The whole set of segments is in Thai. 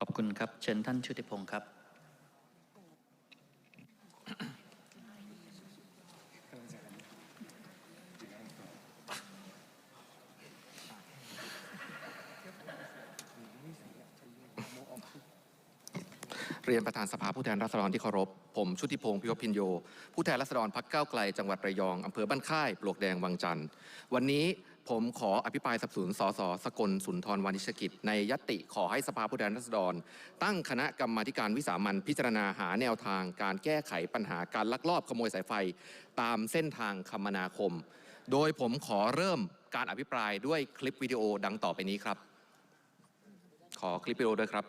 ขอบคุณครับ เชิญท่านชุติพงศ์ครับ เรียนประธานสภาผู้แทนราษฎรที่เคารพ ผมชุติพงศ์พิวพินโย ผู้แทนราษฎรพักเก้าไกล จังหวัดระยอง อำเภอบ้านค่าย ปลวกแดง วังจันทร์ วันนี้ ผมขออภิปรายสับสนุนสสสกลสุนทรวานิชกิจ ในยติขอให้สภาผู้แทนราษฎร ตั้งคณะกรรมาการวิสามันพิจารณาหาแนวทาง การแก้ไขปัญหาการลักลอบขโมยสายไฟ ตามเส้นทางคมนาคม โดยผมขอเริ่มการอภิปรายด้วยคลิปวิดีโอดังต่อไปนี้ครับ ขอคลิปวิดีโอด้วยครับ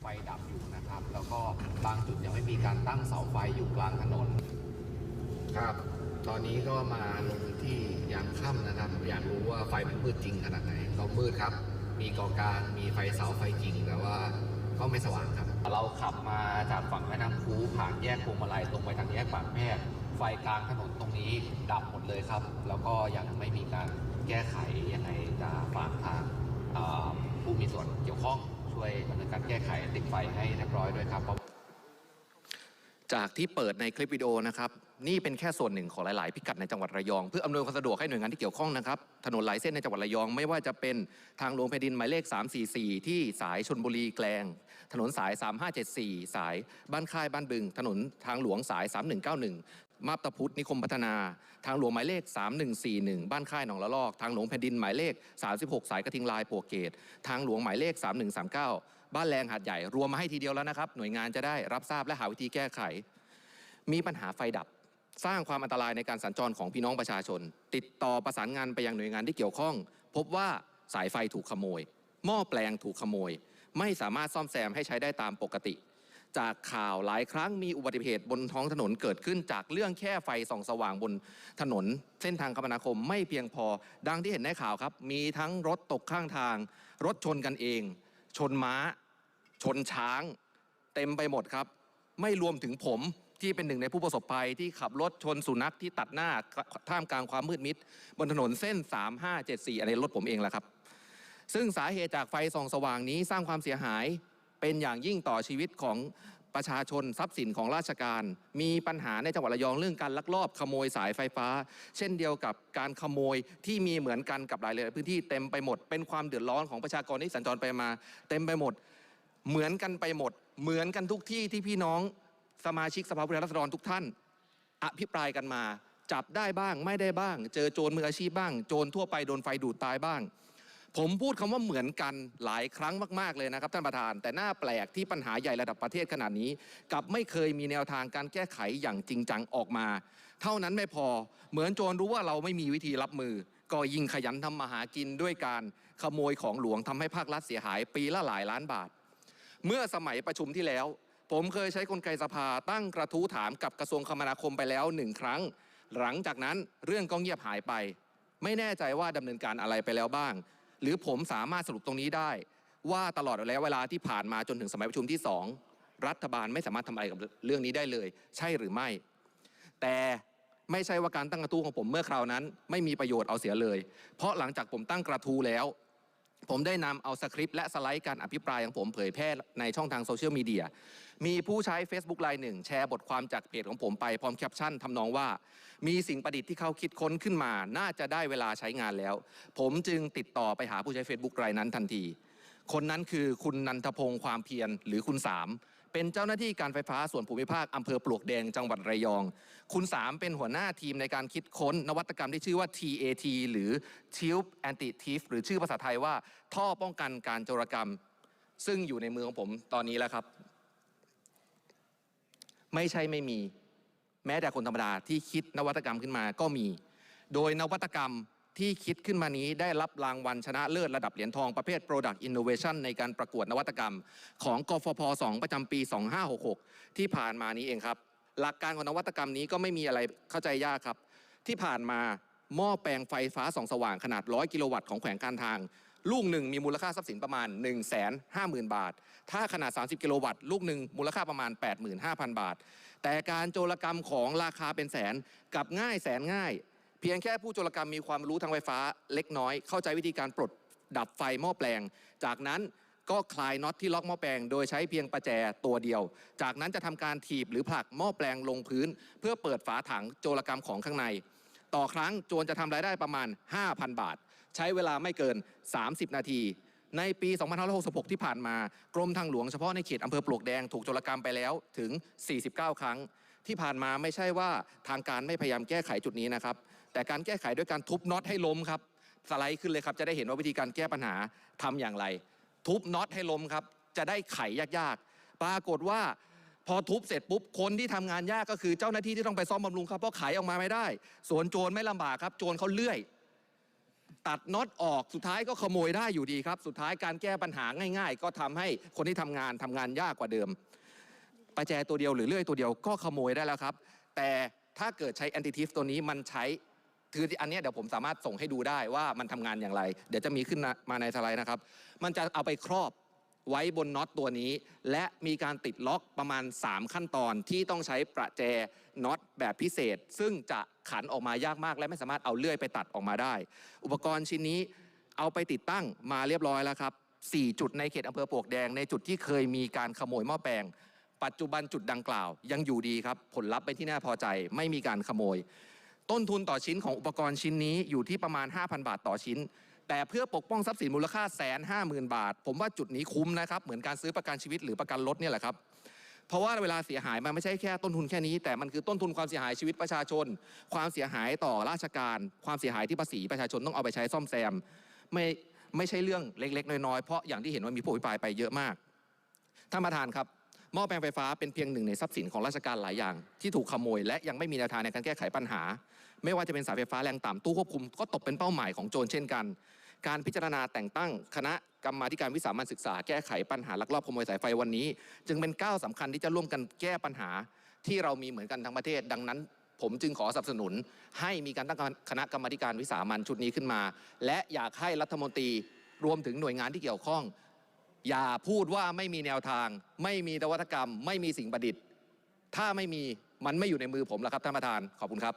ไฟดับ แล้วก็บางจุดยังไม่มีการตั้งเสาไฟอยู่กลางถนน ครับ ตอนนี้ก็มาลงที่ยามค่ำนะครับ อยากรู้ว่าไฟมันมืดจริงขนาดไหนก็มืดครับ มีก่อกลางมีไฟเสาไฟจริงแต่ว่าก็ไม่สว่างครับ เราขับมาจากฝั่งแม่น้ำคูผ่านแยกพวงมาลัยตรงไปทางแยกปากแพรกไฟกลางถนนตรงนี้ดับหมดเลยครับ แล้วก็ยังไม่มีการแก้ไขยังไงจะฝากทางเอ่อผู้มีส่วนเกี่ยวข้อง ช่วยดำเนินการแก้ไขติดไฟให้เรียบร้อยด้วยครับ จากที่เปิดในคลิปวิดีโอนะครับ นี่เป็นแค่ส่วนหนึ่งของหลาย ๆ พิกัดในจังหวัดระยอง เพื่ออำนวยความสะดวกให้หน่วยงานที่เกี่ยวข้องนะครับ ถนนหลายเส้นในจังหวัดระยอง ไม่ว่าจะเป็นทางหลวงแผ่นดินหมายเลข 344 ที่สายชนบุรีแกลง ถนนสาย 3574 สายบ้านค่ายบ้านบึง ถนนทางหลวงสาย 3191 มาบตาพุธนิคมพัฒนา ทางหลวงหมายเลข 3141 บ้านค่ายหนองละลอก ทางหลวงแผ่นดินหมายเลข 36 สายกระทิงลายโปวกเกต ทางหลวงหมายเลข 3139 บ้านแรงหาดใหญ่ รวมมาให้ทีเดียวแล้วนะครับ หน่วยงานจะได้รับทราบและหาวิธีแก้ไข มีปัญหาไฟดับ สร้างความอันตรายในการสัญจรของพี่น้องประชาชน ติดต่อประสานงานไปยังหน่วยงานที่เกี่ยวข้อง พบว่าสายไฟถูกขโมย หม้อแปลงถูกขโมย ไม่สามารถซ่อมแซมให้ใช้ได้ตามปกติ จากข่าวหลายครั้งมีอุบัติเหตุบนท้องถนนเกิดขึ้นจากเรื่องแค่ไฟส่องสว่างบนถนน เส้นทางคมนาคมไม่เพียงพอ ดังที่เห็นในข่าวครับ มีทั้งรถตกข้างทาง รถชนกันเอง ชนม้า ชนช้าง เต็มไปหมดครับ ไม่รวมถึงผมที่เป็นหนึ่งในผู้ประสบภัยที่ขับรถชนสุนัขที่ตัดหน้าท่ามกลางความมืดมิด บนถนนเส้น 3574 อันนี้รถผมเองแหละครับ ซึ่งสาเหตุจากไฟส่องสว่างนี้สร้างความเสียหาย เป็นอย่างยิ่งต่อชีวิตของประชาชนทรัพย์สินของราชการ มีปัญหาในจังหวัดระยองเรื่องการลักลอบขโมยสายไฟฟ้า เช่นเดียวกับการขโมยที่มีเหมือนกันกับหลายๆพื้นที่เต็มไปหมด เป็นความเดือดร้อนของประชากรที่สัญจรไปมา เต็มไปหมด เหมือนกันไปหมด เหมือนกันทุกที่ที่พี่น้องสมาชิกสภาผู้แทนราษฎรทุกท่าน อภิปรายกันมา จับได้บ้างไม่ได้บ้าง เจอโจรมืออาชีพบ้าง โจรทั่วไปโดนไฟดูดตายบ้าง ผมพูดคำว่าเหมือนกันหลายครั้งมากๆเลยนะครับท่านประธาน แต่น่าแปลกที่ปัญหาใหญ่ระดับประเทศขนาดนี้กับไม่เคยมีแนวทางการแก้ไขอย่างจริงจังออกมา เท่านั้นไม่พอเหมือนโจรรู้ว่าเราไม่มีวิธีรับมือ ก็ยิ่งขยันทำมาหากินด้วยการขโมยของหลวงทำให้ภาครัฐเสียหายปีละหลายล้านบาท เมื่อสมัยประชุมที่แล้ว ผมเคยใช้กลไกสภาตั้งกระทู้ถามกับกระทรวงคมนาคมไปแล้วหนึ่งครั้ง หลังจากนั้นเรื่องก็เงียบหายไป ไม่แน่ใจว่าดำเนินการอะไรไปแล้วบ้าง หรือผมสามารถสรุปตรงนี้ได้ ว่าตลอดระยะเวลาที่ผ่านมาจนถึงสมัยประชุมที่สองรัฐบาลไม่สามารถทำอะไรกับเรื่องนี้ได้เลย ใช่หรือไม่ แต่ไม่ใช่ว่าการตั้งกระทู้ของผมเมื่อคราวนั้น ไม่มีประโยชน์เอาเสียเลย เพราะหลังจากผมตั้งกระทู้แล้ว ผมได้นำเอาสคริปต์และสไลด์การอภิปรายของผมเผยแพร่ในช่องทางโซเชียลมีเดีย มีผู้ใช้ Facebook รายหนึ่ง แชร์บทความจากเพจของผมไปพร้อมแคปชั่นทำนองว่า มีสิ่งประดิษฐ์ที่เขาคิดค้นขึ้นมา น่าจะได้เวลาใช้งานแล้ว ผมจึงติดต่อไปหาผู้ใช้ Facebook รายนั้นทันที คนนั้นคือคุณนันทพงศ์ความเพียรหรือคุณสาม เป็นเจ้าหน้าที่การไฟฟ้าส่วนภูมิภาคอำเภอปลวกแดงจังหวัดระยอง คุณสามเป็นหัวหน้าทีมในการคิดค้นนวัตกรรมที่ชื่อว่า TAT หรือ Tube Anti Thief หรือชื่อภาษาไทยว่า ท่อป้องกันการโจรกรรม ซึ่งอยู่ในมือของผมตอนนี้แล้วครับ ไม่ใช่ไม่มี แม้แต่คนธรรมดาที่คิดนวัตกรรมขึ้นมาก็มี โดยนวัตกรรม ที่คิดขึ้นมานี้ได้รับรางวัลชนะเลิศระดับเหรียญทองประเภท Product Innovation ในการประกวดนวัตกรรม ของกฟผ2ประจำปี 2566 ที่ผ่านมานี้เองครับ หลักการของนวัตกรรมนี้ก็ไม่มีอะไรเข้าใจยากครับ ที่ผ่านมาหม้อแปลงไฟฟ้าส่องสว่างขนาด 100 กิโลวัตต์ของแขวงการทาง ลูกหนึ่งมีมูลค่าทรัพย์สินประมาณ 1 5 0 0 0 0 0บาท ถ้าขนาด 30 กิโลวัตต์ลูกหนึ่งมูลค่าประมาณ 85,000 บาท แต่การโจรกรรมของราคาเป็นแสนกับง่ายแสนง่าย เพียงแค่ผู้โจรกรรมมีความรู้ทางไฟฟ้าเล็กน้อย เข้าใจวิธีการปลดดับไฟหม้อแปลง จากนั้นก็คลายน็อตที่ล็อกหม้อแปลง โดยใช้เพียงประแจตัวเดียว จากนั้นจะทำการถีบหรือผลักหม้อแปลงลงพื้น เพื่อเปิดฝาถังโจรกรรมของข้างใน ต่อครั้งโจรจะทำรายได้ประมาณ 5,000 บาท ใช้เวลาไม่เกิน 30 นาทีในปี 2566 ที่ผ่านมา กรมทางหลวงเฉพาะในเขตอำเภอปลวกแดงถูกโจรกรรมไปแล้วถึง 49 ครั้ง ที่ผ่านมาไม่ใช่ว่าทางการไม่พยายามแก้ไขจุดนี้นะครับ แต่การแก้ไขด้วยการทุบน็อตให้ล้มครับสไลด์ขึ้นเลยครับจะได้เห็นว่าวิธีการแก้ปัญหาทำอย่างไร ทุบน็อตให้ล้มครับ จะได้ไขยากๆ ปรากฏว่าพอทุบเสร็จปุ๊บคนที่ทำงานยากก็คือเจ้าหน้าที่ที่ต้องไปซ่อมบำรุงครับเพราะไขออกมาไม่ได้ ส่วนโจรไม่ลำบากครับ โจรเขาเลื่อย ตัดน็อตออกสุดท้ายก็ขโมยได้อยู่ดีครับ สุดท้ายการแก้ปัญหาง่าย ๆ ก็ทำให้คนที่ทำงานทำงานยากกว่าเดิมประแจตัวเดียวหรือเลื่อยตัวเดียวก็ขโมยได้แล้วครับ แต่ถ้าเกิดใช้แอนติทิฟตัวนี้มันใช้ คืออันนี้เดี๋ยวผมสามารถส่งให้ดูได้ว่ามันทำงานอย่างไร เดี๋ยวจะมีขึ้นมาในสไลด์นะครับ มันจะเอาไปครอบไว้บนน็อตตัวนี้ และมีการติดล็อกประมาณ 3 ขั้นตอนที่ต้องใช้ประแจน็อตแบบพิเศษ ซึ่งจะขันออกมายากมาก และไม่สามารถเอาเลื่อยไปตัดออกมาได้ อุปกรณ์ชิ้นนี้เอาไปติดตั้งมาเรียบร้อยแล้วครับ 4 จุดในเขตอำเภอปวกแดงในจุดที่เคยมีการขโมยหม้อแปลงปัจจุบันจุดดังกล่าว ยังอยู่ดีครับ ผลลัพธ์เป็นที่น่าพอใจไม่มีการขโมย ต้นทุนต่อชิ้นของอุปกรณ์ชิ้นนี้อยู่ที่ประมาณ 5,000 บาทต่อชิ้น แต่เพื่อปกป้องทรัพย์สินมูลค่าแสนห้าหมื่นบาท ผมว่าจุดนี้คุ้มนะครับเหมือนการซื้อประกันชีวิตหรือประกันรถเนี่ยแหละครับเพราะว่าเวลาเสียหายมันไม่ใช่แค่ต้นทุนแค่นี้ แต่มันคือต้นทุนความเสียหายชีวิตประชาชน ความเสียหายต่อราชการ ความเสียหายที่ภาษีประชาชนต้องเอาไปใช้ซ่อมแซมไม่ไม่ใช่เรื่องเล็ก ๆ น้อยๆเพราะอย่างที่เห็นว่ามีผู้อภิปรายไปเยอะมากท่านประธานครับหม้อแปลงไฟฟ้าเป็นเพียงหนึ่งในทรัพย์สินของราชการหลายอย่าง ที่ถูกขโมยและยังไม่มีแนวทางในการแก้ไขปัญหา ไม่ว่าจะเป็นสายไฟฟ้าแรงต่ำตู้ควบคุมก็ตกเป็นเป้าหมายของโจรเช่นกัน การพิจารณาแต่งตั้งคณะกรรมาธิการวิสามัญศึกษาแก้ไขปัญหาลักลอบขโมยสายไฟวันนี้ จึงเป็นก้าวสำคัญที่จะร่วมกันแก้ปัญหาที่เรามีเหมือนกันทั้งประเทศ ดังนั้น ผมจึงขอสนับสนุน ให้มีการตั้งคณะกรรมาธิการวิสามัญชุดนี้ขึ้นมา และอยากให้รัฐมนตรีรวมถึงหน่วยงานที่เกี่ยวข้อง อย่าพูดว่าไม่มีแนวทาง ไม่มีนวัตกรรม ไม่มีสิ่งประดิษฐ์ ถ้าไม่มีมันไม่อยู่ในมือผมแล้วครับท่านประธานขอบคุณครับ